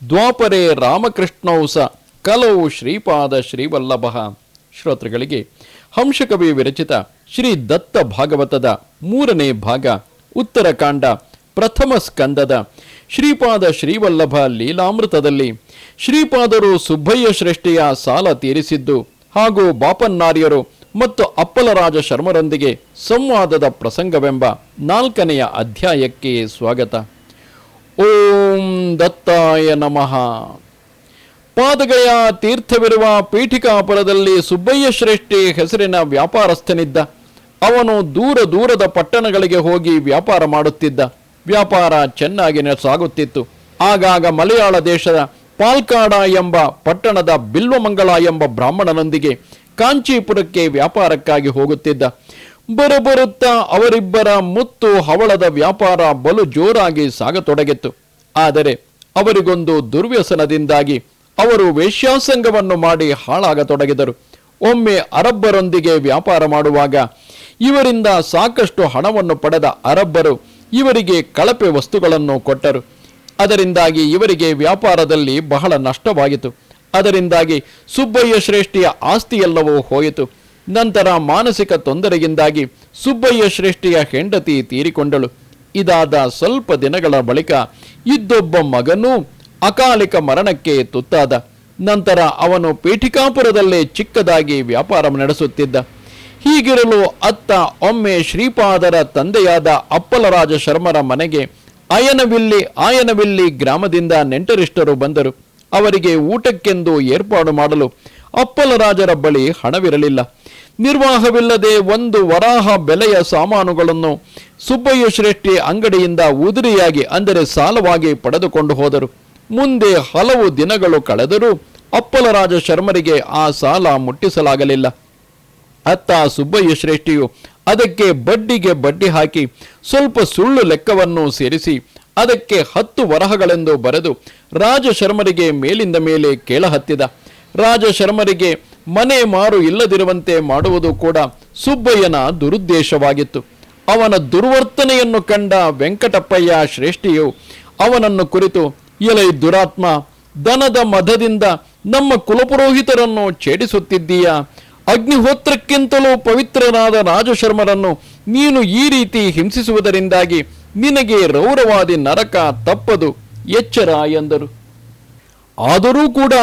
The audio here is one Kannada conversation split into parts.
ದ್ವಾಪರೆ ರಾಮಕೃಷ್ಣೌಸ ಕಲವು ಕಲೌ ಶ್ರೀಪಾದ ಶ್ರೀವಲ್ಲಭ. ಶ್ರೋತೃಗಳಿಗೆ ಹಂಶಕವಿ ವಿರಚಿತ ಶ್ರೀ ದತ್ತ ಭಾಗವತದ ಮೂರನೇ ಭಾಗ, ಉತ್ತರಕಾಂಡ, ಪ್ರಥಮ ಸ್ಕಂದದ ಶ್ರೀಪಾದ ಶ್ರೀವಲ್ಲಭ ಲೀಲಾಮೃತದಲ್ಲಿ ಶ್ರೀಪಾದರು ಸುಬ್ಬಯ್ಯ ಶ್ರೇಷ್ಠಿಯ ಸಾಲ ತೀರಿಸಿದ್ದು ಹಾಗೂ ಬಾಪನ್ನಾರ್ಯರು ಮತ್ತು ಅಪ್ಪಲರಾಜ ಶರ್ಮರೊಂದಿಗೆ ಸಂವಾದದ ಪ್ರಸಂಗವೆಂಬ ನಾಲ್ಕನೆಯ ಅಧ್ಯಾಯಕ್ಕೆ ಸ್ವಾಗತ. ಓಂ ದತ್ತಾಯ ನಮಃ. ಪಾದಗಯ ತೀರ್ಥವಿರುವ ಪೀಠಿಕಾಪುರದಲ್ಲಿ ಸುಬ್ಬಯ್ಯ ಶ್ರೇಷ್ಠಿ ಹೆಸರಿನ ವ್ಯಾಪಾರಸ್ಥನಿದ್ದ. ಅವನು ದೂರ ದೂರದ ಪಟ್ಟಣಗಳಿಗೆ ಹೋಗಿ ವ್ಯಾಪಾರ ಮಾಡುತ್ತಿದ್ದ. ವ್ಯಾಪಾರ ಚೆನ್ನಾಗಿ ಸಾಗುತ್ತಿತ್ತು. ಆಗಾಗ ಮಲಯಾಳ ದೇಶದ ಪಾಲ್ಕಾಡ ಎಂಬ ಪಟ್ಟಣದ ಬಿಲ್ವಮಂಗಳ ಎಂಬ ಬ್ರಾಹ್ಮಣನೊಂದಿಗೆ ಕಾಂಚೀಪುರಕ್ಕೆ ವ್ಯಾಪಾರಕ್ಕಾಗಿ ಹೋಗುತ್ತಿದ್ದ. ಬರಬರುತ್ತಾ ಅವರಿಬ್ಬರ ಮುತ್ತು ಹವಳದ ವ್ಯಾಪಾರ ಬಲು ಜೋರಾಗಿ ಸಾಗತೊಡಗಿತ್ತು. ಆದರೆ ಅವರಿಗೊಂದು ದುರ್ವ್ಯಸನದಿಂದಾಗಿ ಅವರು ವೇಶ್ಯಾಸಂಗವನ್ನು ಮಾಡಿ ಹಾಳಾಗತೊಡಗಿದರು. ಒಮ್ಮೆ ಅರಬ್ಬರೊಂದಿಗೆ ವ್ಯಾಪಾರ ಮಾಡುವಾಗ ಇವರಿಂದ ಸಾಕಷ್ಟು ಹಣವನ್ನು ಪಡೆದ ಅರಬ್ಬರು ಇವರಿಗೆ ಕಳಪೆ ವಸ್ತುಗಳನ್ನು ಕೊಟ್ಟರು. ಅದರಿಂದಾಗಿ ಇವರಿಗೆ ವ್ಯಾಪಾರದಲ್ಲಿ ಬಹಳ ನಷ್ಟವಾಯಿತು ಅದರಿಂದಾಗಿ ಸುಬ್ಬಯ್ಯ ಶ್ರೇಷ್ಠಿಯ ಆಸ್ತಿಯೆಲ್ಲವೂ ಹೋಯಿತು. ನಂತರ ಮಾನಸಿಕ ತೊಂದರೆಯಿಂದಾಗಿ ಸುಬ್ಬಯ್ಯ ಶ್ರೇಷ್ಠಿಯ ಹೆಂಡತಿ ತೀರಿಕೊಂಡಳು. ಇದಾದ ಸ್ವಲ್ಪ ದಿನಗಳ ಬಳಿಕ ಇದ್ದೊಬ್ಬ ಮಗನೂ ಅಕಾಲಿಕ ಮರಣಕ್ಕೆ ತುತ್ತಾದ. ನಂತರ ಅವನು ಪೀಠಿಕಾಪುರದಲ್ಲೇ ಚಿಕ್ಕದಾಗಿ ವ್ಯಾಪಾರ ನಡೆಸುತ್ತಿದ್ದ. ಹೀಗಿರಲು ಅತ್ತ ಒಮ್ಮೆ ಶ್ರೀಪಾದರ ತಂದೆಯಾದ ಅಪ್ಪಲರಾಜ ಶರ್ಮರ ಮನೆಗೆ ಅಯನವಿಲ್ಲಿ ಆಯನವಿಲ್ಲಿ ಗ್ರಾಮದಿಂದ ನೆಂಟರಿಷ್ಟರು ಬಂದರು. ಅವರಿಗೆ ಊಟಕ್ಕೆಂದು ಏರ್ಪಾಡು ಮಾಡಲು ಅಪ್ಪಲರಾಜರ ಬಳಿ ಹಣವಿರಲಿಲ್ಲ. ನಿರ್ವಾಹವಿಲ್ಲದೆ ಒಂದು ವರಾಹ ಬೆಲೆಯ ಸಾಮಾನುಗಳನ್ನು ಸುಬ್ಬಯ್ಯ ಶ್ರೇಷ್ಠಿ ಅಂಗಡಿಯಿಂದ ಉದುರಿಯಾಗಿ, ಅಂದರೆ ಸಾಲವಾಗಿ ಪಡೆದುಕೊಂಡು ಹೋದರು. ಮುಂದೆ ಹಲವು ದಿನಗಳು ಕಳೆದರೂ ಅಪ್ಪಲರಾಜ ಶರ್ಮರಿಗೆ ಆ ಸಾಲ ಮುಟ್ಟಿಸಲಾಗಲಿಲ್ಲ. ಅತ್ತ ಸುಬ್ಬಯ್ಯ ಶ್ರೇಷ್ಠಿಯು ಅದಕ್ಕೆ ಬಡ್ಡಿಗೆ ಬಡ್ಡಿ ಹಾಕಿ ಸ್ವಲ್ಪ ಸುಳ್ಳು ಲೆಕ್ಕವನ್ನು ಸೇರಿಸಿ ಅದಕ್ಕೆ ಹತ್ತು ವರಹಗಳೆಂದು ಬರೆದು ರಾಜ ಶರ್ಮರಿಗೆ ಮೇಲಿಂದ ಮೇಲೆ ಕೇಳಹತ್ತಿದ. ರಾಜ ಶರ್ಮರಿಗೆ ಮನೆ ಮಾರು ಇಲ್ಲದಿರುವಂತೆ ಮಾಡುವುದು ಕೂಡ ಸುಬ್ಬಯ್ಯನ ದುರುದ್ದೇಶವಾಗಿತ್ತು. ಅವನ ದುರ್ವರ್ತನೆಯನ್ನು ಕಂಡ ವೆಂಕಟಪ್ಪಯ್ಯ ಶ್ರೇಷ್ಠಿಯು ಅವನನ್ನು ಕುರಿತು, ಎಲೈ ದುರಾತ್ಮ, ದನದ ಮದದಿಂದ ನಮ್ಮ ಕುಲಪುರೋಹಿತರನ್ನು ಛೇಡಿಸುತ್ತಿದ್ದೀಯ? ಅಗ್ನಿಹೋತ್ರಕ್ಕಿಂತಲೂ ಪವಿತ್ರನಾದ ರಾಜಶರ್ಮರನ್ನು ನೀನು ಈ ರೀತಿ ಹಿಂಸಿಸುವುದರಿಂದಾಗಿ ನಿನಗೆ ರೌರವಾದಿ ನರಕ ತಪ್ಪದು. ಎಚ್ಚರ ಎಂದರು. ಆದರೂ ಕೂಡ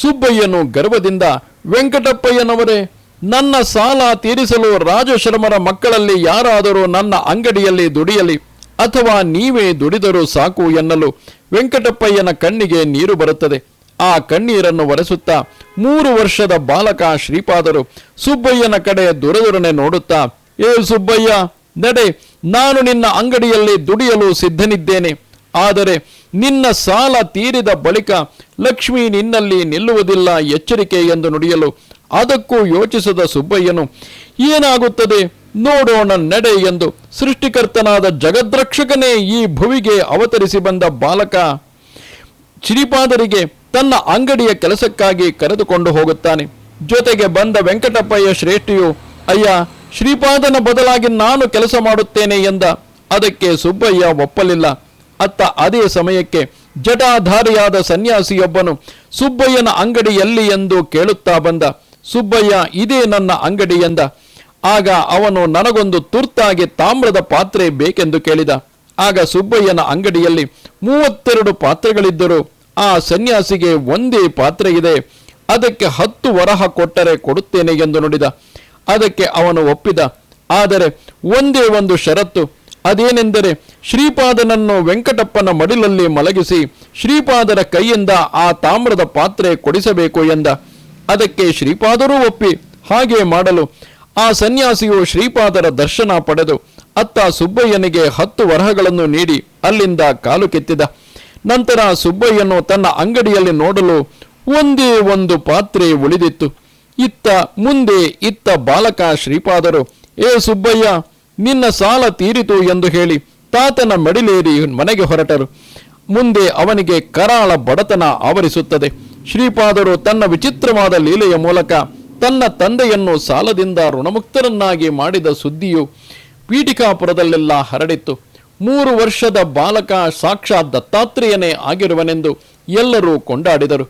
ಸುಬ್ಬಯ್ಯನು ಗರ್ವದಿಂದ ವೆಂಕಟಪ್ಪಯ್ಯನವರೇ, ನನ್ನ ಸಾಲ ತೀರಿಸಲು ರಾಜಶರ್ಮರ ಮಕ್ಕಳಲ್ಲಿ ಯಾರಾದರೂ ನನ್ನ ಅಂಗಡಿಯಲ್ಲಿ ದುಡಿಯಲಿ ಅಥವಾ ನೀವೇ ದುಡಿದರೂ ಸಾಕು ಎನ್ನಲು ವೆಂಕಟಪ್ಪಯ್ಯನ ಕಣ್ಣಿಗೆ ನೀರು ಬರುತ್ತದೆ. ಆ ಕಣ್ಣೀರನ್ನು ಒರೆಸುತ್ತಾ ಮೂರು ವರ್ಷದ ಬಾಲಕ ಶ್ರೀಪಾದರು ಸುಬ್ಬಯ್ಯನ ಕಡೆ ದುರದುರನೆ ನೋಡುತ್ತಾ, ಏ ಸುಬ್ಬಯ್ಯ, ನಡೆ, ನಾನು ನಿನ್ನ ಅಂಗಡಿಯಲ್ಲಿ ದುಡಿಯಲು ಸಿದ್ಧನಿದ್ದೇನೆ. ಆದರೆ ನಿನ್ನ ಸಾಲ ತೀರಿದ ಬಳಿಕ ಲಕ್ಷ್ಮಿ ನಿನ್ನಲ್ಲಿ ನಿಲ್ಲುವುದಿಲ್ಲ ಎಚ್ಚರಿಕೆ ಎಂದು ನುಡಿಯಲು ಅದಕ್ಕೂ ಯೋಚಿಸದ ಸುಬ್ಬಯ್ಯನು, ಏನಾಗುತ್ತದೆ? ನೋಡೋಣ ನಡೆ ಎಂದು ಸೃಷ್ಟಿಕರ್ತನಾದ ಜಗದ್ರಕ್ಷಕನೇ ಈ ಭುವಿಗೆ ಅವತರಿಸಿ ಬಂದ ಬಾಲಕ ಶ್ರೀಪಾದರಿಗೆ ತನ್ನ ಅಂಗಡಿಯ ಕೆಲಸಕ್ಕಾಗಿ ಕರೆದುಕೊಂಡು ಹೋಗುತ್ತಾನೆ. ಜೊತೆಗೆ ಬಂದ ವೆಂಕಟಪ್ಪಯ್ಯ ಶ್ರೇಷ್ಠಿಯು, ಅಯ್ಯ, ಶ್ರೀಪಾದನ ಬದಲಾಗಿ ನಾನು ಕೆಲಸ ಮಾಡುತ್ತೇನೆ ಎಂದ. ಅದಕ್ಕೆ ಸುಬ್ಬಯ್ಯ ಒಪ್ಪಲಿಲ್ಲ. ಅತ್ತ ಅದೇ ಸಮಯಕ್ಕೆ ಜಟಾಧಾರಿಯಾದ ಸನ್ಯಾಸಿಯೊಬ್ಬನು, ಸುಬ್ಬಯ್ಯನ ಅಂಗಡಿ ಎಲ್ಲಿ ಎಂದು ಕೇಳುತ್ತಾ ಬಂದ. ಸುಬ್ಬಯ್ಯ, ಇದೇ ನನ್ನ ಅಂಗಡಿ ಎಂದ. ಆಗ ಅವನು ನನಗೊಂದು ತುರ್ತಾಗಿ ತಾಮ್ರದ ಪಾತ್ರೆ ಬೇಕೆಂದು ಕೇಳಿದ. ಆಗ ಸುಬ್ಬಯ್ಯನ ಅಂಗಡಿಯಲ್ಲಿ ಮೂವತ್ತೆರಡು ಪಾತ್ರೆಗಳಿದ್ದರು. ಆ ಸನ್ಯಾಸಿಗೆ ಒಂದೇ ಪಾತ್ರೆ ಇದೆ. ಅದಕ್ಕೆ ಹತ್ತು ವರಹ ಕೊಟ್ಟರೆ ಕೊಡುತ್ತೇನೆ ಎಂದು ನುಡಿದ. ಅದಕ್ಕೆ ಅವನು ಒಪ್ಪಿದ. ಆದರೆ ಒಂದೇ ಒಂದು ಷರತ್ತು ಅದೇನೆಂದರೆ ಶ್ರೀಪಾದನನ್ನು ವೆಂಕಟಪ್ಪನ ಮಡಿಲಲ್ಲಿ ಮಲಗಿಸಿ ಶ್ರೀಪಾದರ ಕೈಯಿಂದ ಆ ತಾಮ್ರದ ಪಾತ್ರೆ ಕೊಡಿಸಬೇಕು ಎಂದ. ಅದಕ್ಕೆ ಶ್ರೀಪಾದರೂ ಒಪ್ಪಿ. ಹಾಗೆ ಮಾಡಲು. ಆ ಸನ್ಯಾಸಿಯು ಶ್ರೀಪಾದರ ದರ್ಶನ ಪಡೆದು ಅತ್ತ ಸುಬ್ಬಯ್ಯನಿಗೆ ಹತ್ತು ವರಹಗಳನ್ನು ನೀಡಿ ಅಲ್ಲಿಂದ ಕಾಲು ಕೆತ್ತಿದ. ನಂತರ ಸುಬ್ಬಯ್ಯನು ತನ್ನ ಅಂಗಡಿಯಲ್ಲಿ ನೋಡಲು ಒಂದೇ ಒಂದು ಪಾತ್ರೆ ಉಳಿದಿತ್ತು. ಇತ್ತ ಮುಂದೆ ಇತ್ತ ಬಾಲಕ ಶ್ರೀಪಾದರು, ಏ ಸುಬ್ಬಯ್ಯ ನಿನ್ನ ಸಾಲ ತೀರಿತು ಎಂದು ಹೇಳಿ ತಾತನ ಮಡಿಲೇರಿ ಮನೆಗೆ ಹೊರಟರು. ಮುಂದೆ ಅವನಿಗೆ ಕರಾಳ ಬಡತನ ಆವರಿಸುತ್ತದೆ. ಶ್ರೀಪಾದರು ತನ್ನ ವಿಚಿತ್ರವಾದ ಲೀಲೆಯ ಮೂಲಕ ತನ್ನ ತಂದೆಯನ್ನು ಸಾಲದಿಂದ ಋಣಮುಕ್ತರನ್ನಾಗಿ ಮಾಡಿದ ಸುದ್ದಿಯು ಪೀಠಿಕಾಪುರದಲ್ಲೆಲ್ಲ ಹರಡಿತ್ತು. ಮೂರು ವರ್ಷದ ಬಾಲಕ ಸಾಕ್ಷಾತ್ ದತ್ತಾತ್ರೇಯನೇ ಆಗಿರುವನೆಂದು ಎಲ್ಲರೂ ಕೊಂಡಾಡಿದರು.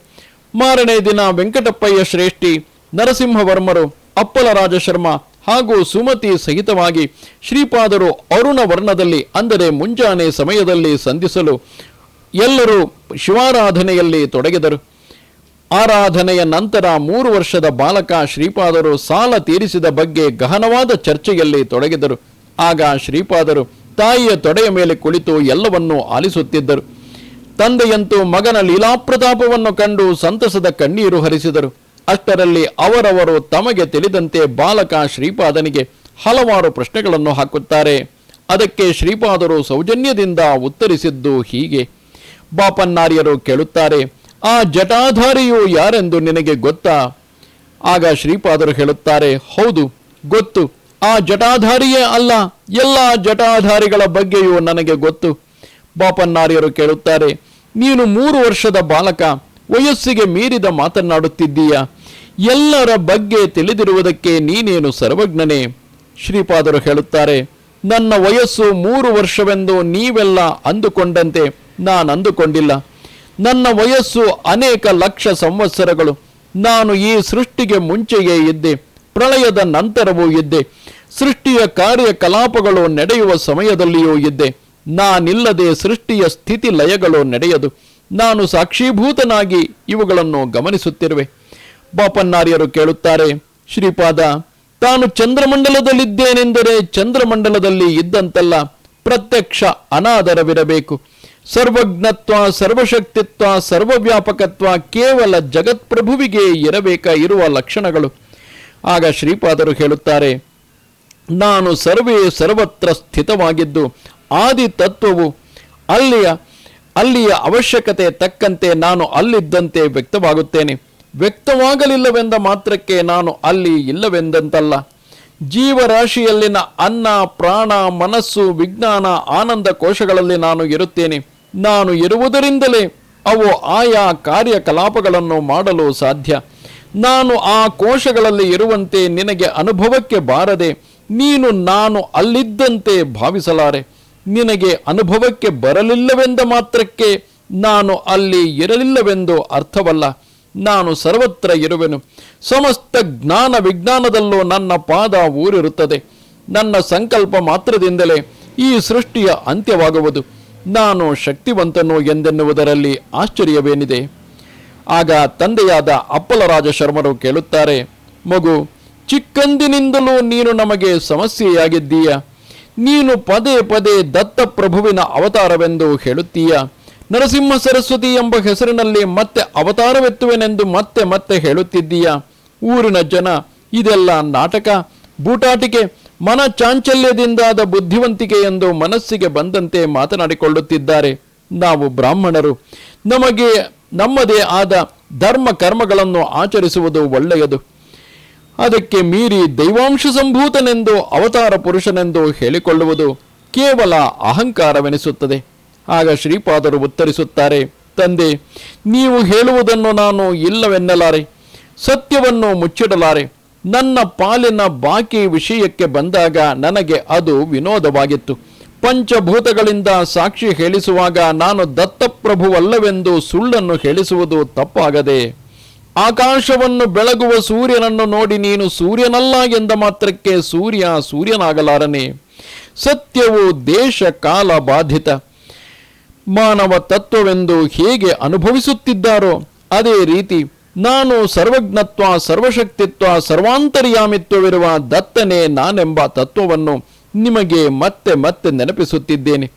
ಮಾರನೇ ದಿನ ವೆಂಕಟಪ್ಪಯ್ಯ ಶ್ರೇಷ್ಠಿ, ನರಸಿಂಹವರ್ಮರು, ಅಪ್ಪಲರಾಜ ಶರ್ಮ ಹಾಗೂ ಸುಮತಿ ಸಹಿತವಾಗಿ ಶ್ರೀಪಾದರು ಅರುಣ ವರ್ಣದಲ್ಲಿ ಅಂದರೆ ಮುಂಜಾನೆ ಸಮಯದಲ್ಲಿ ಸಂಧಿಸಲು ಎಲ್ಲರೂ ಶಿವಾರಾಧನೆಯಲ್ಲಿ ತೊಡಗಿದರು. ಆರಾಧನೆಯ ನಂತರ ಮೂರು ವರ್ಷದ ಬಾಲಕ ಶ್ರೀಪಾದರು ಸಾಲ ತೀರಿಸಿದ ಬಗ್ಗೆ ಗಹನವಾದ ಚರ್ಚೆಯಲ್ಲಿ ತೊಡಗಿದರು. ಆಗ ಶ್ರೀಪಾದರು ತಾಯಿಯ ತೊಡೆಯ ಮೇಲೆ ಕುಳಿತು ಎಲ್ಲವನ್ನೂ ಆಲಿಸುತ್ತಿದ್ದರು. ತಂದೆಯಂತೂ ಮಗನ ಲೀಲಾಪ್ರತಾಪವನ್ನು ಕಂಡು ಸಂತಸದ ಕಣ್ಣೀರು ಹರಿಸಿದರು. ಅಷ್ಟರಲ್ಲಿ ಅವರವರು ತಮಗೆ ತಿಳಿದಂತೆ ಬಾಲಕ ಶ್ರೀಪಾದನಿಗೆ ಹಲವಾರು ಪ್ರಶ್ನೆಗಳನ್ನು ಹಾಕುತ್ತಾರೆ. ಅದಕ್ಕೆ ಶ್ರೀಪಾದರು ಸೌಜನ್ಯದಿಂದ ಉತ್ತರಿಸಿದ್ದು ಹೀಗೆ. ಬಾಪನ್ನಾರ್ಯರು ಕೇಳುತ್ತಾರೆ, ಆ ಜಟಾಧಾರಿಯು ಯಾರೆಂದು ನಿನಗೆ ಗೊತ್ತಾ? ಆಗ ಶ್ರೀಪಾದರು ಹೇಳುತ್ತಾರೆ, ಹೌದು, ಗೊತ್ತು. ಆ ಜಟಾಧಾರಿಯೇ ಅಲ್ಲ, ಎಲ್ಲ ಜಟಾಧಾರಿಗಳ ಬಗ್ಗೆಯೂ ನನಗೆ ಗೊತ್ತು. ಬಾಪನ್ನಾರ್ಯರು ಕೇಳುತ್ತಾರೆ, ನೀನು ಮೂರು ವರ್ಷದ ಬಾಲಕ, ವಯಸ್ಸಿಗೆ ಮೀರಿದ ಮಾತನಾಡುತ್ತಿದ್ದೀಯ ಎಲ್ಲರ ಬಗ್ಗೆ ತಿಳಿದಿರುವುದಕ್ಕೆ ನೀನೇನು ಸರ್ವಜ್ಞನೇ? ಶ್ರೀಪಾದರು ಹೇಳುತ್ತಾರೆ, ನನ್ನ ವಯಸ್ಸು ಮೂರು ವರ್ಷವೆಂದು ನೀವೆಲ್ಲ ಅಂದುಕೊಂಡಂತೆ ನಾನು ಅಂದುಕೊಂಡಿಲ್ಲ. ನನ್ನ ವಯಸ್ಸು ಅನೇಕ ಲಕ್ಷ ಸಂವತ್ಸರಗಳು. ನಾನು ಈ ಸೃಷ್ಟಿಗೆ ಮುಂಚೆಯೇ ಇದ್ದೆ, ಪ್ರಳಯದ ನಂತರವೂ ಇದ್ದೆ, ಸೃಷ್ಟಿಯ ಕಾರ್ಯಕಲಾಪಗಳು ನಡೆಯುವ ಸಮಯದಲ್ಲಿಯೂ ಇದ್ದೆ. ನಾನಿಲ್ಲದೆ ಸೃಷ್ಟಿಯ ಸ್ಥಿತಿ ಲಯಗಳು ನಡೆಯದು. ನಾನು ಸಾಕ್ಷೀಭೂತನಾಗಿ ಇವುಗಳನ್ನು ಗಮನಿಸುತ್ತಿರುವೆ. ಬಾಪನ್ನಾರ್ಯರು ಕೇಳುತ್ತಾರೆ, ಶ್ರೀಪಾದ, ತಾನು ಚಂದ್ರಮಂಡಲದಲ್ಲಿದ್ದೇನೆಂದರೆ ಚಂದ್ರಮಂಡಲದಲ್ಲಿ ಇದ್ದಂತಲ್ಲ, ಪ್ರತ್ಯಕ್ಷ ಅನಾದರವಿರಬೇಕು. ಸರ್ವಜ್ಞತ್ವ, ಸರ್ವಶಕ್ತಿತ್ವ, ಸರ್ವವ್ಯಾಪಕತ್ವ ಕೇವಲ ಜಗತ್ಪ್ರಭುವಿಗೆ ಇರಬೇಕ ಇರುವ ಲಕ್ಷಣಗಳು. ಆಗ ಶ್ರೀಪಾದರು ಹೇಳುತ್ತಾರೆ, ನಾನು ಸರ್ವೇ ಸರ್ವತ್ರ ಸ್ಥಿತವಾಗಿದ್ದು, ಆದಿ ತತ್ವವು ಅಲ್ಲಿಯ ಅಲ್ಲಿಯ ಅವಶ್ಯಕತೆ ತಕ್ಕಂತೆ ನಾನು ಅಲ್ಲಿದ್ದಂತೆ ವ್ಯಕ್ತವಾಗುತ್ತೇನೆ. ವ್ಯಕ್ತವಾಗಲಿಲ್ಲವೆಂದ ಮಾತ್ರಕ್ಕೆ ನಾನು ಅಲ್ಲಿ ಇಲ್ಲವೆಂದಂತಲ್ಲ. ಜೀವರಾಶಿಯಲ್ಲಿನ ಅನ್ನ, ಪ್ರಾಣ, ಮನಸ್ಸು, ವಿಜ್ಞಾನ, ಆನಂದ ಕೋಶಗಳಲ್ಲಿ ನಾನು ಇರುತ್ತೇನೆ. ನಾನು ಇರುವುದರಿಂದಲೇ ಅವು ಆಯಾ ಕಾರ್ಯಕಲಾಪಗಳನ್ನು ಮಾಡಲು ಸಾಧ್ಯ. ನಾನು ಆ ಕೋಶಗಳಲ್ಲಿ ಇರುವಂತೆ ನಿನಗೆ ಅನುಭವಕ್ಕೆ ಬಾರದೆ, ನೀನು ನಾನು ಅಲ್ಲಿದ್ದಂತೆ ಭಾವಿಸಲಾರೆ. ನಿನಗೆ ಅನುಭವಕ್ಕೆ ಬರಲಿಲ್ಲವೆಂದ ಮಾತ್ರಕ್ಕೆ ನಾನು ಅಲ್ಲಿ ಇರಲಿಲ್ಲವೆಂದು ಅರ್ಥವಲ್ಲ. ನಾನು ಸರ್ವತ್ರ ಇರುವೆನು. ಸಮಸ್ತ ಜ್ಞಾನ ವಿಜ್ಞಾನದಲ್ಲೂ ನನ್ನ ಪಾದ ಊರಿರುತ್ತದೆ. ನನ್ನ ಸಂಕಲ್ಪ ಮಾತ್ರದಿಂದಲೇ ಈ ಸೃಷ್ಟಿಯ ಅಂತ್ಯವಾಗುವುದು. ನಾನು ಶಕ್ತಿವಂತನು ಎಂದೆನ್ನುವುದರಲ್ಲಿ ಆಶ್ಚರ್ಯವೇನಿದೆ. ಆಗ ತಂದೆಯಾದ ಅಪ್ಪಲರಾಜ ಶರ್ಮರು ಕೇಳುತ್ತಾರೆ, ಮಗು, ಚಿಕ್ಕಂದಿನಿಂದಲೂ ನೀನು ನಮಗೆ ಸಮಸ್ಯೆಯಾಗಿದ್ದೀಯ? ನೀನು ಪದೇ ಪದೇ ದತ್ತಪ್ರಭುವಿನ ಅವತಾರವೆಂದು ಹೇಳುತ್ತೀಯ? ನರಸಿಂಹ ಸರಸ್ವತಿ ಎಂಬ ಹೆಸರಿನಲ್ಲಿ ಮತ್ತೆ ಅವತಾರವೆತ್ತುವೆನೆಂದು ಮತ್ತೆ ಮತ್ತೆ ಹೇಳುತ್ತಿದ್ದೀಯ? ಊರಿನ ಜನ, ಇದೆಲ್ಲ ನಾಟಕ? ಬೂಟಾಟಿಕೆ, ಮನ ಚಾಂಚಲ್ಯದಿಂದಾದ ಬುದ್ಧಿವಂತಿಕೆ ಎಂದು ಮನಸ್ಸಿಗೆ ಬಂದಂತೆ ಮಾತನಾಡಿಕೊಳ್ಳುತ್ತಿದ್ದಾರೆ. ನಾವು ಬ್ರಾಹ್ಮಣರು. ನಮಗೆ, ನಮ್ಮದೇ ಆದ ಧರ್ಮ ಕರ್ಮಗಳನ್ನು ಆಚರಿಸುವುದು ಒಳ್ಳೆಯದು. ಅದಕ್ಕೆ ಮೀರಿ ದೈವಾಂಶ ಸಂಭೂತನೆಂದು, ಅವತಾರ ಪುರುಷನೆಂದು ಹೇಳಿಕೊಳ್ಳುವುದು ಕೇವಲ ಅಹಂಕಾರವೆನಿಸುತ್ತದೆ. ಆಗ ಶ್ರೀಪಾದರು ಉತ್ತರಿಸುತ್ತಾರೆ, ತಂದೆ, ನೀವು ಹೇಳುವುದನ್ನು ನಾನು ಇಲ್ಲವೆನ್ನಲಾರೆ, ಸತ್ಯವನ್ನು ಮುಚ್ಚಿಡಲಾರೆ. ನನ್ನ ಪಾಲಿನ ಬಾಕಿ ವಿಷಯಕ್ಕೆ ಬಂದಾಗ ನನಗೆ ಅದು ವಿನೋದವಾಗಿತ್ತು. ಪಂಚಭೂತಗಳಿಂದ ಸಾಕ್ಷಿ ಹೇಳಿಸುವಾಗ ನಾನು ದತ್ತಪ್ರಭುವಲ್ಲವೆಂದು ಸುಳ್ಳನ್ನು ಹೇಳಿಸುವುದು ತಪ್ಪಾಗದೆ, ಆಕಾಶವನ್ನು ಬೆಳಗುವ ಸೂರ್ಯನನ್ನು ನೋಡಿ ನೀನು ಸೂರ್ಯನಲ್ಲ ಎಂದ ಮಾತ್ರಕ್ಕೆ ಸೂರ್ಯ ಸೂರ್ಯನಾಗಲಾರನೆ. ಸತ್ಯವು ದೇಶ ಕಾಲ ಬಾಧಿತ ಮಾನವ ತತ್ವವೆಂದು ಹೇಗೆ ಅನುಭವಿಸುತ್ತಿದ್ದಾರೋ ಅದೇ ರೀತಿ ನಾನು ಸರ್ವಜ್ಞತ್ವ, ಸರ್ವಶಕ್ತಿತ್ವ, ಸರ್ವಾಂತರ್ಯಾಮಿತ್ವವಿರುವ ದತ್ತನೇ ನಾನೆಂಬ ತತ್ವವನ್ನು ನಿಮಗೆ ಮತ್ತೆ ಮತ್ತೆ ನೆನಪಿಸುತ್ತಿದ್ದೇನೆ.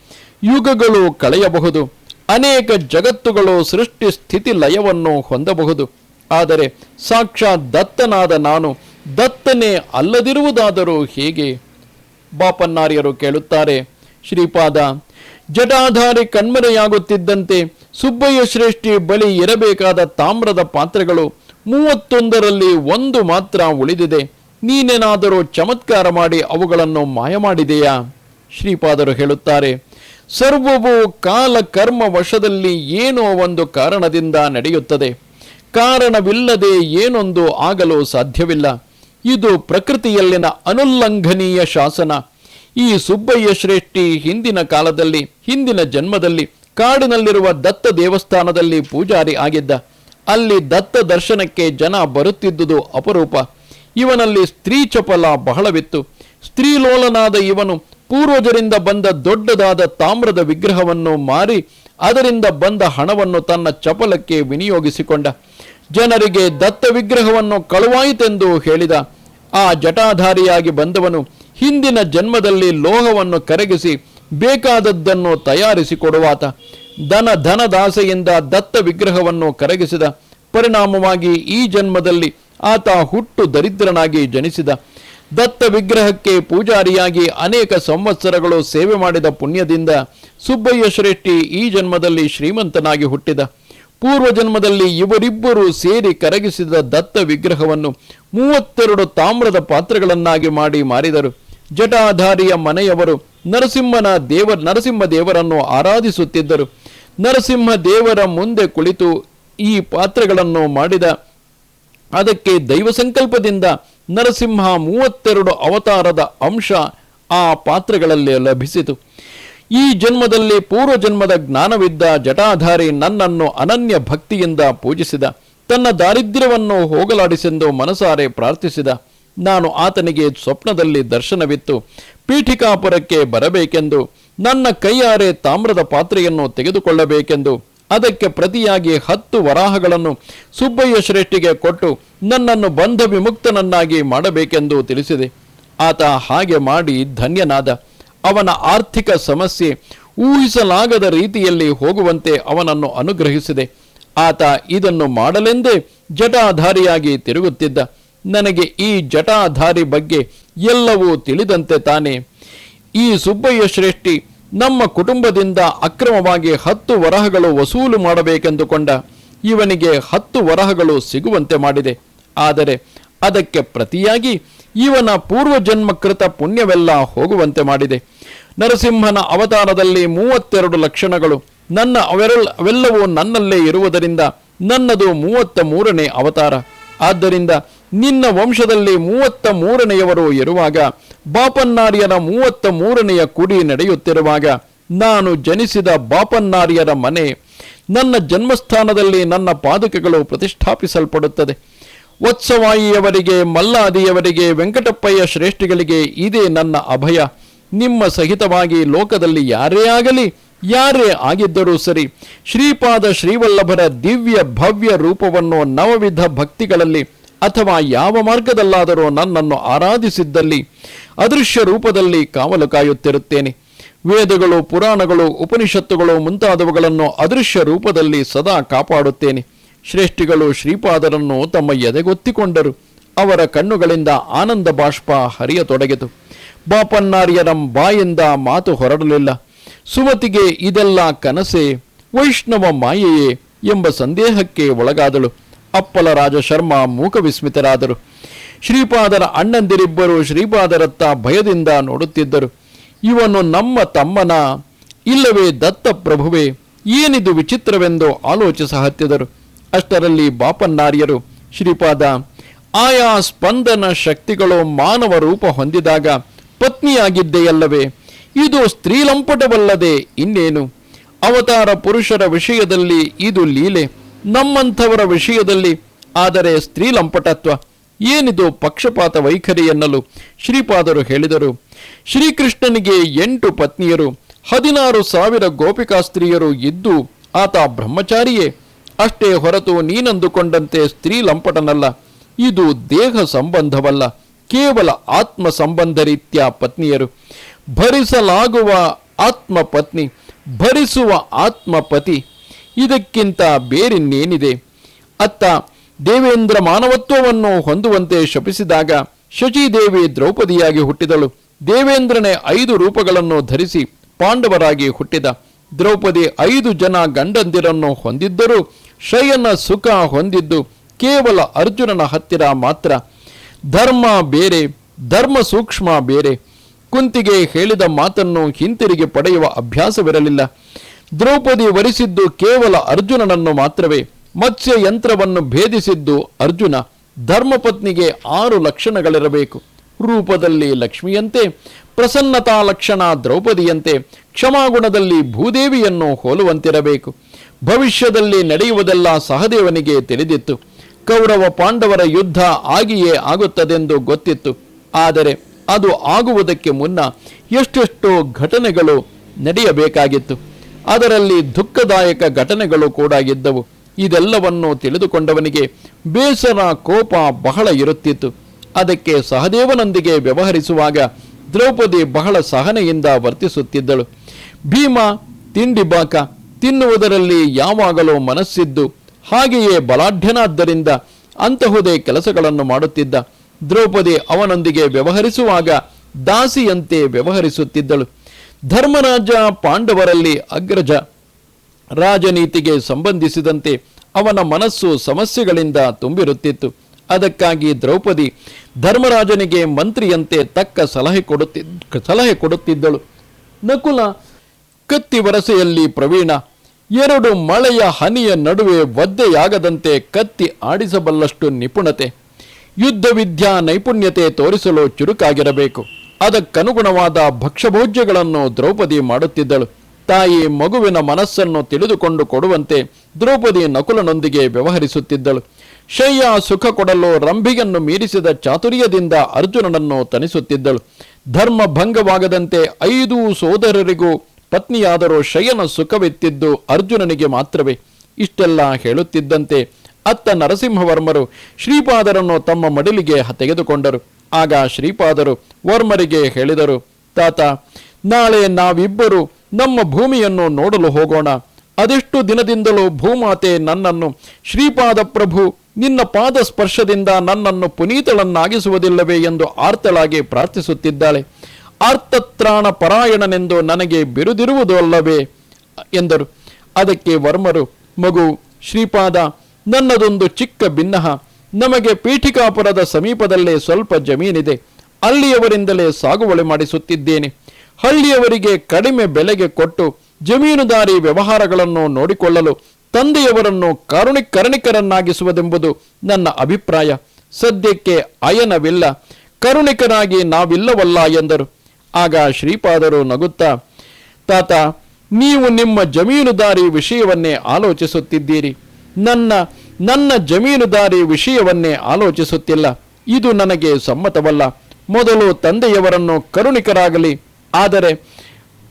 ಯುಗಗಳು ಕಳೆಯಬಹುದು. ಅನೇಕ ಜಗತ್ತುಗಳು ಸೃಷ್ಟಿ ಸ್ಥಿತಿ ಲಯವನ್ನು ಹೊಂದಬಹುದು. ಆದರೆ ಸಾಕ್ಷಾತ್ ದತ್ತನಾದ ನಾನು ದತ್ತನೇ ಅಲ್ಲದಿರುವುದಾದರೂ ಹೇಗೆ? ಬಾಪನ್ನಾರ್ಯರು ಕೇಳುತ್ತಾರೆ, ಶ್ರೀಪಾದ ಜಟಾಧಾರಿ ಕಣ್ಮರೆಯಾಗುತ್ತಿದ್ದಂತೆ ಸುಬ್ಬಯ್ಯ ಶ್ರೇಷ್ಠಿ ಬಳಿ ಇರಬೇಕಾದ ತಾಮ್ರದ ಪಾತ್ರೆಗಳು ಮೂವತ್ತೊಂದರಲ್ಲಿ ಒಂದು ಮಾತ್ರ ಉಳಿದಿದೆ. ನೀನೇನಾದರೂ ಚಮತ್ಕಾರ ಮಾಡಿ ಅವುಗಳನ್ನು ಮಾಯ ಮಾಡಿದೆಯಾ? ಶ್ರೀಪಾದರು ಹೇಳುತ್ತಾರೆ, ಸರ್ವವು ಕಾಲ ಕರ್ಮ ವಶದಲ್ಲಿ ಏನೋ ಒಂದು ಕಾರಣದಿಂದ ನಡೆಯುತ್ತದೆ? ಕಾರಣವಿಲ್ಲದೆ ಏನೊಂದು ಆಗಲು ಸಾಧ್ಯವಿಲ್ಲ. ಇದು ಪ್ರಕೃತಿಯಲ್ಲಿನ ಅನುಲ್ಲಂಘನೀಯ ಶಾಸನ. ಈ ಸುಬ್ಬಯ್ಯ ಶ್ರೇಷ್ಠಿ ಹಿಂದಿನ ಕಾಲದಲ್ಲಿ, ಹಿಂದಿನ ಜನ್ಮದಲ್ಲಿ, ಕಾಡಿನಲ್ಲಿರುವ ದತ್ತ ದೇವಸ್ಥಾನದಲ್ಲಿ ಪೂಜಾರಿ ಆಗಿದ್ದ. ಅಲ್ಲಿ ದತ್ತ ದರ್ಶನಕ್ಕೆ ಜನ ಬರುತ್ತಿದ್ದುದು ಅಪರೂಪ. ಇವನಲ್ಲಿ ಸ್ತ್ರೀ ಚಪಲ ಬಹಳವಿತ್ತು. ಸ್ತ್ರೀಲೋಲನಾದ ಇವನು ಪೂರ್ವಜರಿಂದ ಬಂದ ದೊಡ್ಡದಾದ ತಾಮ್ರದ ವಿಗ್ರಹವನ್ನು ಮಾರಿ, ಅದರಿಂದ ಬಂದ ಹಣವನ್ನು ತನ್ನ ಚಪಲಕ್ಕೆ ವಿನಿಯೋಗಿಸಿಕೊಂಡ. ಜನರಿಗೆ ದತ್ತ ವಿಗ್ರಹವನ್ನು ಕಳುವಾಯಿತೆಂದು ಹೇಳಿದ. ಆ ಜಟಾಧಾರಿಯಾಗಿ ಬಂದವನು ಹಿಂದಿನ ಜನ್ಮದಲ್ಲಿ ಲೋಹವನ್ನು ಕರಗಿಸಿ ಬೇಕಾದದ್ದನ್ನು ತಯಾರಿಸಿಕೊಡುವಾತ. ದನ ಧನದಾಸೆಯಿಂದ ದತ್ತ ವಿಗ್ರಹವನ್ನು ಕರಗಿಸಿದ. ಪರಿಣಾಮವಾಗಿ ಈ ಜನ್ಮದಲ್ಲಿ ಆತ ಹುಟ್ಟು ದರಿದ್ರನಾಗಿ ಜನಿಸಿದ. ದತ್ತ ವಿಗ್ರಹಕ್ಕೆ ಪೂಜಾರಿಯಾಗಿ ಅನೇಕ ಸಂವತ್ಸರಗಳು ಸೇವೆ ಮಾಡಿದ ಪುಣ್ಯದಿಂದ ಸುಬ್ಬಯ್ಯ ಶ್ರೇಷ್ಠಿ ಈ ಜನ್ಮದಲ್ಲಿ ಶ್ರೀಮಂತನಾಗಿ ಹುಟ್ಟಿದ. ಪೂರ್ವ ಜನ್ಮದಲ್ಲಿ ಇವರಿಬ್ಬರು ಸೇರಿ ಕರಗಿಸಿದ ದತ್ತ ವಿಗ್ರಹವನ್ನು ಮೂವತ್ತೆರಡು ತಾಮ್ರದ ಪಾತ್ರೆಗಳನ್ನಾಗಿ ಮಾಡಿ ಮಾರಿದರು. ಜಟಾಧಾರಿಯ ಮನೆಯವರು ನರಸಿಂಹನ ದೇವ ನರಸಿಂಹ ದೇವರನ್ನು ಆರಾಧಿಸುತ್ತಿದ್ದರು. ನರಸಿಂಹ ದೇವರ ಮುಂದೆ ಕುಳಿತು ಈ ಪಾತ್ರಗಳನ್ನು ಮಾಡಿದ. ಅದಕ್ಕೆ ದೈವ ಸಂಕಲ್ಪದಿಂದ ನರಸಿಂಹ ಮೂವತ್ತೆರಡು ಅವತಾರದ ಅಂಶ ಆ ಪಾತ್ರಗಳಲ್ಲಿ ಲಭಿಸಿತು. ಈ ಜನ್ಮದಲ್ಲಿ ಪೂರ್ವ ಜನ್ಮದ ಜ್ಞಾನವಿದ್ದ ಜಟಾಧಾರಿ ನನ್ನನ್ನು ಅನನ್ಯ ಭಕ್ತಿಯಿಂದ ಪೂಜಿಸಿದ. ತನ್ನ ದಾರಿದ್ರ್ಯವನ್ನು ಹೋಗಲಾಡಿಸೆಂದು ಮನಸಾರೆ ಪ್ರಾರ್ಥಿಸಿದ. ನಾನು ಆತನಿಗೆ ಸ್ವಪ್ನದಲ್ಲಿ ದರ್ಶನವಿತ್ತು. ಪೀಠಿಕಾಪುರಕ್ಕೆ ಬರಬೇಕೆಂದು, ನನ್ನ ಕೈಯಾರೆ ತಾಮ್ರದ ಪಾತ್ರೆಯನ್ನು ತೆಗೆದುಕೊಳ್ಳಬೇಕೆಂದು, ಅದಕ್ಕೆ ಪ್ರತಿಯಾಗಿ ಹತ್ತು ವರಾಹಗಳನ್ನು ಸುಬ್ಬಯ್ಯ ಶ್ರೇಷ್ಠಿಗೆ ಕೊಟ್ಟು ನನ್ನನ್ನು ಬಂಧ ವಿಮುಕ್ತನನ್ನಾಗಿ ಮಾಡಬೇಕೆಂದು ತಿಳಿಸಿದೆ. ಆತ ಹಾಗೆ ಮಾಡಿ ಧನ್ಯನಾದ. ಅವನ ಆರ್ಥಿಕ ಸಮಸ್ಯೆ ಊಹಿಸಲಾಗದ ರೀತಿಯಲ್ಲಿ ಹೋಗುವಂತೆ ಅವನನ್ನು ಅನುಗ್ರಹಿಸಿದೆ. ಆತ ಇದನ್ನು ಮಾಡಲೆಂದೇ ಜಟಾಧಾರಿಯಾಗಿ ತಿರುಗುತ್ತಿದ್ದ. ನನಗೆ ಈ ಜಟಾಧಾರಿ ಬಗ್ಗೆ ಎಲ್ಲವೂ ತಿಳಿದಂತೆ ತಾನೆ. ಈ ಸುಬ್ಬಯ್ಯ ಶ್ರೇಷ್ಠಿ ನಮ್ಮ ಕುಟುಂಬದಿಂದ ಅಕ್ರಮವಾಗಿ ಹತ್ತು ವರಹಗಳು ವಸೂಲು ಮಾಡಬೇಕೆಂದುಕೊಂಡ ಇವನಿಗೆ ಹತ್ತು ವರಹಗಳು ಸಿಗುವಂತೆ ಮಾಡಿದೆ. ಆದರೆ ಅದಕ್ಕೆ ಪ್ರತಿಯಾಗಿ ಇವನ ಪೂರ್ವಜನ್ಮಕೃತ ಪುಣ್ಯವೆಲ್ಲ ಹೋಗುವಂತೆ ಮಾಡಿದೆ. ನರಸಿಂಹನ ಅವತಾರದಲ್ಲಿ ಮೂವತ್ತೆರಡು ಲಕ್ಷಣಗಳು ನನ್ನ ಅವೆರಲ್, ಅವೆಲ್ಲವೂ ನನ್ನಲ್ಲೇ ಇರುವುದರಿಂದ ನನ್ನದು ಮೂವತ್ತ ಮೂರನೇ ಅವತಾರ. ಆದ್ದರಿಂದ ನಿನ್ನ ವಂಶದಲ್ಲಿ ಮೂವತ್ತ ಮೂರನೆಯವರು ಇರುವಾಗ ಬಾಪನ್ನಾರ್ಯರ ಮೂವತ್ತ ಮೂರನೆಯ ಕುಡಿ ನಡೆಯುತ್ತಿರುವಾಗ, ನಾನು ಜನಿಸಿದ ಬಾಪನ್ನಾರ್ಯರ ಮನೆ ನನ್ನ ಜನ್ಮಸ್ಥಾನದಲ್ಲಿ ನನ್ನ ಪಾದುಕೆಗಳು ಪ್ರತಿಷ್ಠಾಪಿಸಲ್ಪಡುತ್ತದೆ. ವತ್ಸವಾಯಿಯವರಿಗೆ, ಮಲ್ಲಾದಿಯವರಿಗೆ, ವೆಂಕಟಪ್ಪಯ್ಯ ಶ್ರೇಷ್ಠಿಗಳಿಗೆ ಇದೇ ನನ್ನ ಅಭಯ. ನಿಮ್ಮ ಸಹಿತವಾಗಿ ಲೋಕದಲ್ಲಿ ಯಾರೇ ಆಗಲಿ, ಯಾರೇ ಆಗಿದ್ದರೂ ಸರಿ, ಶ್ರೀಪಾದ ಶ್ರೀವಲ್ಲಭರ ದಿವ್ಯ ಭವ್ಯ ರೂಪವನ್ನು ನವವಿಧ ಭಕ್ತಿಗಳಲ್ಲಿ ಅಥವಾ ಯಾವ ಮಾರ್ಗದಲ್ಲಾದರೂ ನನ್ನನ್ನು ಆರಾಧಿಸಿದ್ದಲ್ಲಿ ಅದೃಶ್ಯ ರೂಪದಲ್ಲಿ ಕಾವಲು ಕಾಯುತ್ತಿರುತ್ತೇನೆ. ವೇದಗಳು, ಪುರಾಣಗಳು, ಉಪನಿಷತ್ತುಗಳು ಮುಂತಾದವುಗಳನ್ನು ಅದೃಶ್ಯ ರೂಪದಲ್ಲಿ ಸದಾ ಕಾಪಾಡುತ್ತೇನೆ. ಶ್ರೇಷ್ಠಿಗಳು ಶ್ರೀಪಾದರನ್ನು ತಮ್ಮ ಎದೆಗೊತ್ತಿಕೊಂಡರು. ಅವರ ಕಣ್ಣುಗಳಿಂದ ಆನಂದ ಬಾಷ್ಪ ಹರಿಯತೊಡಗಿತು. ಬಾಪನ್ನಾರ್ಯರಂ ಬಾಯಿಂದ ಮಾತು ಹೊರಡಲಿಲ್ಲ. ಸುಮತಿಗೆ ಇದೆಲ್ಲ ಕನಸೆ, ವೈಷ್ಣವ ಮಾಯೆಯೇ ಎಂಬ ಸಂದೇಹಕ್ಕೆ ಒಳಗಾದಳು. ಅಪ್ಪಲ ರಾಜ ಶರ್ಮ ಮೂಕ ವಿಸ್ಮಿತರಾದರು. ಶ್ರೀಪಾದರ ಅಣ್ಣಂದಿರಿಬ್ಬರು ಶ್ರೀಪಾದರತ್ತ ಭಯದಿಂದ ನೋಡುತ್ತಿದ್ದರು. ಇವನು ನಮ್ಮ ತಮ್ಮನ? ಇಲ್ಲವೇ ದತ್ತ ಪ್ರಭುವೆ? ಏನಿದು ವಿಚಿತ್ರವೆಂದು ಆಲೋಚಿಸ ಹತ್ತಿದರು ಅಷ್ಟರಲ್ಲಿ ಬಾಪನ್ನಾರ್ಯರು, ಶ್ರೀಪಾದ, ಆಯಾ ಸ್ಪಂದನ ಶಕ್ತಿಗಳು ಮಾನವ ರೂಪ ಹೊಂದಿದಾಗ ಪತ್ನಿಯಾಗಿದ್ದೆಯಲ್ಲವೇ? ಇದು ಸ್ತ್ರೀಲಂಪಟವಲ್ಲದೆ ಇನ್ನೇನು? ಅವತಾರ ಪುರುಷರ ವಿಷಯದಲ್ಲಿ ಇದು ಲೀಲೆ. ನಮ್ಮಂಥವರ ವಿಷಯದಲ್ಲಿ ಆದರೆ ಸ್ತ್ರೀ ಲಂಪಟತ್ವ, ಏನಿದು ಪಕ್ಷಪಾತ ವೈಖರಿ ಎನ್ನಲು ಶ್ರೀಪಾದರು ಹೇಳಿದರು. ಶ್ರೀಕೃಷ್ಣನಿಗೆ ಎಂಟು ಪತ್ನಿಯರು, ಹದಿನಾರು ಸಾವಿರ ಗೋಪಿಕಾ ಸ್ತ್ರೀಯರು ಇದ್ದು ಆತ ಬ್ರಹ್ಮಚಾರಿಯೇ. ಅಷ್ಟೇ ಹೊರತು ನೀನಂದುಕೊಂಡಂತೆ ಸ್ತ್ರೀ ಲಂಪಟನಲ್ಲ. ಇದು ದೇಹ ಸಂಬಂಧವಲ್ಲ, ಕೇವಲ ಆತ್ಮ ಸಂಬಂಧ ರೀತ್ಯ ಪತ್ನಿಯರು. ಭರಿಸಲಾಗುವ ಆತ್ಮ ಪತ್ನಿ ಭರಿಸುವ ಆತ್ಮ ಪತಿ ಇದಕ್ಕಿಂತ ಬೇರಿನ್ನೇನಿದೆ? ಅತ್ತ ದೇವೇಂದ್ರ ಮಾನವತ್ವವನ್ನು ಹೊಂದುವಂತೆ ಶಪಿಸಿದಾಗ ಶಚಿದೇವಿ ದ್ರೌಪದಿಯಾಗಿ ಹುಟ್ಟಿದಳು. ದೇವೇಂದ್ರನೇ ಐದು ರೂಪಗಳನ್ನು ಧರಿಸಿ ಪಾಂಡವರಾಗಿ ಹುಟ್ಟಿದ. ದ್ರೌಪದಿ ಐದು ಜನ ಗಂಡಂದಿರನ್ನು ಹೊಂದಿದ್ದರೂ ಶಯನ ಸುಖ ಹೊಂದಿದ್ದು ಕೇವಲ ಅರ್ಜುನನ ಹತ್ತಿರ ಮಾತ್ರ. ಧರ್ಮ ಬೇರೆ, ಧರ್ಮ ಸೂಕ್ಷ್ಮ ಬೇರೆ. ಕುಂತಿಗೆ ಹೇಳಿದ ಮಾತನ್ನು ಹಿಂತಿರುಗಿ ಪಡೆಯುವ ಅಭ್ಯಾಸವಿರಲಿಲ್ಲ. ದ್ರೌಪದಿ ವರಿಸಿದ್ದು ಕೇವಲ ಅರ್ಜುನನನ್ನು ಮಾತ್ರವೇ, ಮತ್ಸ್ಯ ಯಂತ್ರವನ್ನು ಭೇದಿಸಿದ್ದು ಅರ್ಜುನ ಧರ್ಮಪತ್ನಿಗೆ ಆರು ಲಕ್ಷಣಗಳಿರಬೇಕು. ರೂಪದಲ್ಲಿ ಲಕ್ಷ್ಮಿಯಂತೆ, ಪ್ರಸನ್ನತಾ ಲಕ್ಷಣ ದ್ರೌಪದಿಯಂತೆ, ಕ್ಷಮಾಗುಣದಲ್ಲಿ ಭೂದೇವಿಯನ್ನು ಹೋಲುವಂತಿರಬೇಕು. ಭವಿಷ್ಯದಲ್ಲಿ ನಡೆಯುವುದೆಲ್ಲ ಸಹದೇವನಿಗೆ ತಿಳಿದಿತ್ತು. ಕೌರವ ಪಾಂಡವರ ಯುದ್ಧ ಆಗಿಯೇ ಆಗುತ್ತದೆಂದು ಗೊತ್ತಿತ್ತು. ಆದರೆ ಅದು ಆಗುವುದಕ್ಕೆ ಮುನ್ನ ಎಷ್ಟೆಷ್ಟೋ ಘಟನೆಗಳು ನಡೆಯಬೇಕಾಗಿತ್ತು. ಅದರಲ್ಲಿ ದುಃಖದಾಯಕ ಘಟನೆಗಳು ಕೂಡ ಇದ್ದವು. ಇದೆಲ್ಲವನ್ನು ತಿಳಿದುಕೊಂಡವನಿಗೆ ಬೇಸರ, ಕೋಪ ಬಹಳ ಇರುತ್ತಿತ್ತು. ಅದಕ್ಕೆ ಸಹದೇವನೊಂದಿಗೆ ವ್ಯವಹರಿಸುವಾಗ ದ್ರೌಪದಿ ಬಹಳ ಸಹನೆಯಿಂದ ವರ್ತಿಸುತ್ತಿದ್ದಳು. ಭೀಮ, ತಿಂಡಿ ಬಾಕ, ತಿನ್ನುವುದರಲ್ಲಿ ಯಾವಾಗಲೂ ಮನಸ್ಸಿದ್ದು, ಹಾಗೆಯೇ ಬಲಾಢ್ಯನಾದ್ದರಿಂದ ಅಂತಹುದೇ ಕೆಲಸಗಳನ್ನು ಮಾಡುತ್ತಿದ್ದ. ದ್ರೌಪದಿ ಅವನೊಂದಿಗೆ ವ್ಯವಹರಿಸುವಾಗ ದಾಸಿಯಂತೆ ವ್ಯವಹರಿಸುತ್ತಿದ್ದಳು. ಧರ್ಮರಾಜ ಪಾಂಡವರಲ್ಲಿ ಅಗ್ರಜ. ರಾಜನೀತಿಗೆ ಸಂಬಂಧಿಸಿದಂತೆ ಅವನ ಮನಸ್ಸು ಸಮಸ್ಯೆಗಳಿಂದ ತುಂಬಿರುತ್ತಿತ್ತು. ಅದಕ್ಕಾಗಿ ದ್ರೌಪದಿ ಧರ್ಮರಾಜನಿಗೆ ಮಂತ್ರಿಯಂತೆ ತಕ್ಕ ಸಲಹೆ ಕೊಡುತ್ತಿದ್ದ ಸಲಹೆ ಕೊಡುತ್ತಿದ್ದಳು. ನಕುಲ ಕತ್ತಿ ವರಸೆಯಲ್ಲಿ ಪ್ರವೀಣ. ಎರಡು ಮಳೆಯ ಹನಿಯ ನಡುವೆ ಒದ್ದೆಯಾಗದಂತೆ ಕತ್ತಿ ಆಡಿಸಬಲ್ಲಷ್ಟು ನಿಪುಣತೆ. ಯುದ್ಧ ವಿದ್ಯಾ ನೈಪುಣ್ಯತೆ ತೋರಿಸಲು ಚುರುಕಾಗಿರಬೇಕು. ಅದಕ್ಕನುಗುಣವಾದ ಭಕ್ಷ್ಯಭೋಜ್ಯಗಳನ್ನು ದ್ರೌಪದಿ ಮಾಡುತ್ತಿದ್ದಳು. ತಾಯಿ ಮಗುವಿನ ಮನಸ್ಸನ್ನು ತಿಳಿದುಕೊಂಡು ಕೊಡುವಂತೆ ದ್ರೌಪದಿ ನಕುಲನೊಂದಿಗೆ ವ್ಯವಹರಿಸುತ್ತಿದ್ದಳು. ಶಯ್ಯ ಸುಖ ಕೊಡಲು ರಂಭಿಯನ್ನು ಮೀರಿಸಿದ ಚಾತುರ್ಯದಿಂದ ಅರ್ಜುನನನ್ನು ತನಿಸುತ್ತಿದ್ದಳು ಧರ್ಮ ಭಂಗವಾಗದಂತೆ ಐದು ಸೋದರರಿಗೂ ಪತ್ನಿಯಾದರೂ ಶಯನ ಸುಖವೆತ್ತಿದ್ದು ಅರ್ಜುನನಿಗೆ ಮಾತ್ರವೇ. ಇಷ್ಟೆಲ್ಲ ಹೇಳುತ್ತಿದ್ದಂತೆ ಅತ್ತ ನರಸಿಂಹವರ್ಮರು ಶ್ರೀಪಾದರನ್ನು ತಮ್ಮ ಮಡಿಲಿಗೆ ತೆಗೆದುಕೊಂಡರು. ಆಗ ಶ್ರೀಪಾದರು ವರ್ಮರಿಗೆ ಹೇಳಿದರು, ತಾತ, ನಾಳೆ ನಾವಿಬ್ಬರು ನಮ್ಮ ಭೂಮಿಯನ್ನು ನೋಡಲು ಹೋಗೋಣ. ಅದೆಷ್ಟು ದಿನದಿಂದಲೂ ಭೂಮಾತೆ ನನ್ನನ್ನು ಶ್ರೀಪಾದ ಪ್ರಭು ನಿನ್ನ ಪಾದ ಸ್ಪರ್ಶದಿಂದ ನನ್ನನ್ನು ಪುನೀತಳನ್ನಾಗಿಸುವುದಿಲ್ಲವೇ ಎಂದು ಆರ್ತಳಾಗಿ ಪ್ರಾರ್ಥಿಸುತ್ತಿದ್ದಾಳೆ. ಆರ್ತತ್ರಾಣ ಪರಾಯಣನೆಂದು ನನಗೆ ಬಿರುದಿರುವುದು ಅಲ್ಲವೇ? ಎಂದರು. ಅದಕ್ಕೆ ವರ್ಮರು, ಮಗು, ಶ್ರೀಪಾದ, ನನ್ನದೊಂದು ಚಿಕ್ಕ ಭಿನ್ನಹ ನಮಗೆ ಪೀಠಿಕಾಪುರದ ಸಮೀಪದಲ್ಲೇ ಸ್ವಲ್ಪ ಜಮೀನಿದೆ. ಅಲ್ಲಿಯವರಿಂದಲೇ ಸಾಗುವಳಿ ಮಾಡಿಸುತ್ತಿದ್ದೇನೆ. ಹಳ್ಳಿಯವರಿಗೆ ಕಡಿಮೆ ಬೆಲೆಗೆ ಕೊಟ್ಟು ಜಮೀನುದಾರಿ ವ್ಯವಹಾರಗಳನ್ನು ನೋಡಿಕೊಳ್ಳಲು ತಂದೆಯವರನ್ನು ಕರುಣಿ ಕರುಣಿಕರನ್ನಾಗಿಸುವುದೆಂಬುದು ನನ್ನ ಅಭಿಪ್ರಾಯ. ಸದ್ಯಕ್ಕೆ ಅಯನವಿಲ್ಲ. ಕರುಣಿಕರಾಗಿ ನಾವಿಲ್ಲವಲ್ಲ ಎಂದರು. ಆಗ ಶ್ರೀಪಾದರು ನಗುತ್ತಾ, ತಾತ, ನೀವು ನಿಮ್ಮ ಜಮೀನುದಾರಿ ವಿಷಯವನ್ನೇ ಆಲೋಚಿಸುತ್ತಿದ್ದೀರಿ. ನನ್ನ ನನ್ನ ಜಮೀನುದಾರಿ ವಿಷಯವನ್ನೇ ಆಲೋಚಿಸುತ್ತಿಲ್ಲ. ಇದು ನನಗೆ ಸಮ್ಮತವಲ್ಲ. ಮೊದಲು ತಂದೆಯವರನ್ನು ಕರುಣಿಕರಾಗಲಿ. ಆದರೆ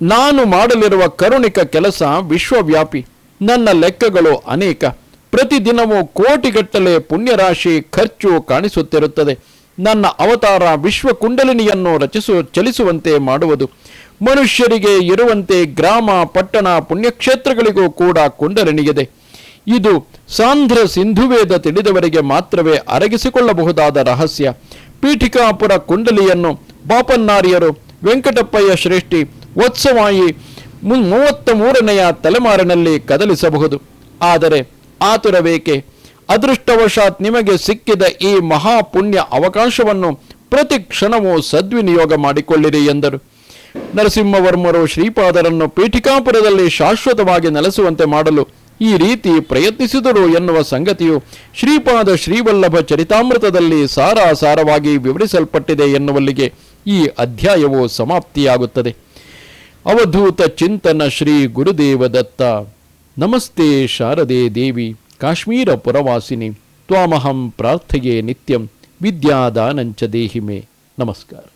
ನಾನು ಮಾಡಲಿರುವ ಕರುಣಿಕ ಕೆಲಸ ವಿಶ್ವವ್ಯಾಪಿ. ನನ್ನ ಲೆಕ್ಕಗಳು ಅನೇಕ. ಪ್ರತಿದಿನವೂ ಕೋಟಿಗಟ್ಟಲೆ ಪುಣ್ಯರಾಶಿ ಖರ್ಚು ಕಾಣಿಸುತ್ತಿರುತ್ತದೆ. ನನ್ನ ಅವತಾರ ವಿಶ್ವ ಕುಂಡಲಿನಿಯನ್ನು ರಚಿಸು, ಚಲಿಸುವಂತೆ ಮಾಡುವುದು. ಮನುಷ್ಯರಿಗೆ ಇರುವಂತೆ ಗ್ರಾಮ, ಪಟ್ಟಣ, ಪುಣ್ಯಕ್ಷೇತ್ರಗಳಿಗೂ ಕೂಡ ಕುಂಡಲಿನಿಗಿದೆ. ಇದು ಸಾಂಧ್ರ ಸಿಂಧುವೇದ ತಿಳಿದವರಿಗೆ ಮಾತ್ರವೇ ಅರಗಿಸಿಕೊಳ್ಳಬಹುದಾದ ರಹಸ್ಯ. ಪೀಠಿಕಾಪುರ ಕುಂಡಲಿಯನ್ನು ಬಾಪನ್ನಾರಿಯರು ವೆಂಕಟಪ್ಪಯ್ಯ ಶ್ರೇಷ್ಠಿ ವತ್ಸವಾಯಿ ಮೂವತ್ತ ಮೂರನೆಯ ತಲೆಮಾರಿನಲ್ಲಿ ಕದಲಿಸಬಹುದು. ಆದರೆ ಆತುರವೇಕೆ? ಅದೃಷ್ಟವಶಾತ್ ನಿಮಗೆ ಸಿಕ್ಕಿದ ಈ ಮಹಾಪುಣ್ಯ ಅವಕಾಶವನ್ನು ಪ್ರತಿ ಕ್ಷಣವೂ ಸದ್ವಿನಿಯೋಗ ಮಾಡಿಕೊಳ್ಳಿರಿ ಎಂದರು. ನರಸಿಂಹವರ್ಮರು ಶ್ರೀಪಾದರನ್ನು ಪೀಠಿಕಾಪುರದಲ್ಲಿ ಶಾಶ್ವತವಾಗಿ ನೆಲೆಸುವಂತೆ ಮಾಡಲು ಈ ರೀತಿ ಪ್ರಯತ್ನಿಸಿದರು ಎನ್ನುವ ಸಂಗತಿಯು ಶ್ರೀಪಾದ ಶ್ರೀವಲ್ಲಭ ಚರಿತಾಮೃತದಲ್ಲಿ ಸಾರಾಸಾರವಾಗಿ ವಿವರಿಸಲ್ಪಟ್ಟಿದೆ ಎನ್ನುವಲ್ಲಿಗೆ ಈ ಅಧ್ಯಾಯವು ಸಮಾಪ್ತಿಯಾಗುತ್ತದೆ. ಅವಧೂತ ಚಿಂತನ ಶ್ರೀ ಗುರುದೇವ ದತ್ತ ನಮಸ್ತೆ ಶಾರದೆ ದೇವಿ, ಕಾಶ್ಮೀರ ಪುರವಾಸಿನಿ, ತ್ವಾಮಹಂ ಪ್ರಾರ್ಥೆಯೇ ನಿತ್ಯಂ, ವಿದ್ಯಾದಾನಂಚ ದೇಹಿಮೆ. ನಮಸ್ಕಾರ.